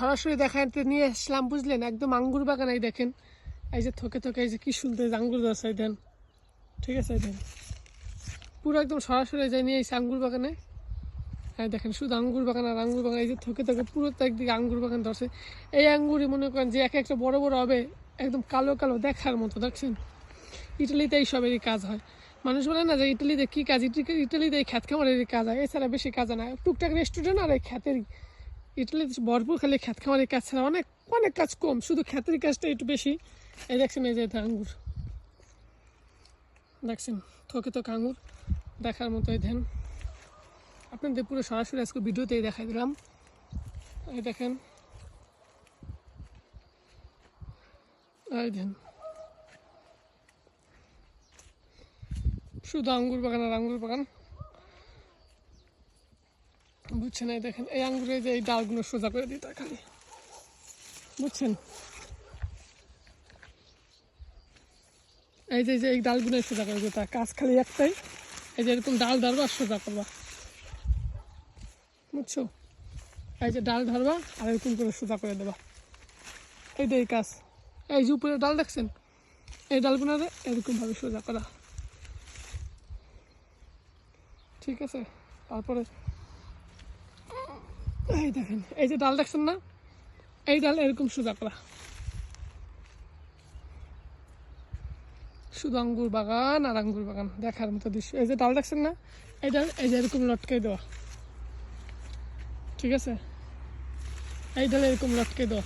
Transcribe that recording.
সরাসরি দেখাতে নিয়ে আসলাম, বুঝলেন? একদম আঙ্গুর বাগান এই দেখেন। এই যে থকে থকে, এই যে কি সুন্দর আঙ্গুর গাছ, এই দেন। ঠিক আছে, এই দেন। পুরো একদম সরাসরি যাই নিয়ে এসে আঙ্গুর বাগানে। এই দেখেন, শুধু আঙ্গুর বাগান আর আঙ্গুর বাগান, এই যে থকে থকে পুরো তো একদিকে আঙ্গুর বাগান ধরছে। এই আঙ্গুরই মনে করেন যে এক একটা বড় বড় হবে, একদম কালো কালো দেখার মতো, দেখছেন? ইটালিতে এই সবেরই কাজ হয়। মানুষ বলে না যে ইটালিতে কী কাজ? ইটি- ইটালিতে এই খ্যাত খামারেরই কাজ হয়, এছাড়া বেশি কাজ হয় না। টুকটাক রেস্টুরেন্ট আর এই খ্যাতেরই ইটালিতে ভরপুর, খালি খ্যাত খামারের কাজ ছাড়া অনেক অনেক কাজ কম। শুধু খ্যাতের কাজটা একটু বেশি। এই দেখছেন, এই যে আঙ্গুর। দেখছেন থকে থকে আঙ্গুর। দেখার মতো এই ধ্যান। আপনাদের পুরো সরাসরি আজকে ভিডিওতেই দেখাই দিলাম। এই দেখেন। শুধু আঙ্গুর বাগান আর আঙ্গুর বাগান। বুঝছেন, এই দেখেন, এই আঙ্গুরে যে এই ডালগুলো সোজা করে দিতে খালি। বুঝছেন? এই যে, এই ডালগুলো সোজা করে দিতে কাজ খালি একটাই, এই যে এরকম ডাল ধরবা আর সোজা করবা। বুঝছ? এই যে ডাল ধরবা, আর এরকম করে সোজা করে দেবা। এই যে এই কাজ। এই যে উপরে ডাল দেখছেন? এই ডালগুলো এরকমভাবে সোজা করা। ঠিক আছে? তারপরে এই দেখেন, এই যে ডাল দেখছেন না? এই ডাল এরকম সোজা করা। শুধু আঙ্গুর বাগান আর আঙ্গুর বাগান, দেখার মতো দৃশ্য। এই যে ডাল দেখছেন না? এই ডাল, এই যে এরকম লটকে দেওয়া। ঠিক আছে? এই ডাল এরকম লটকে দেওয়া।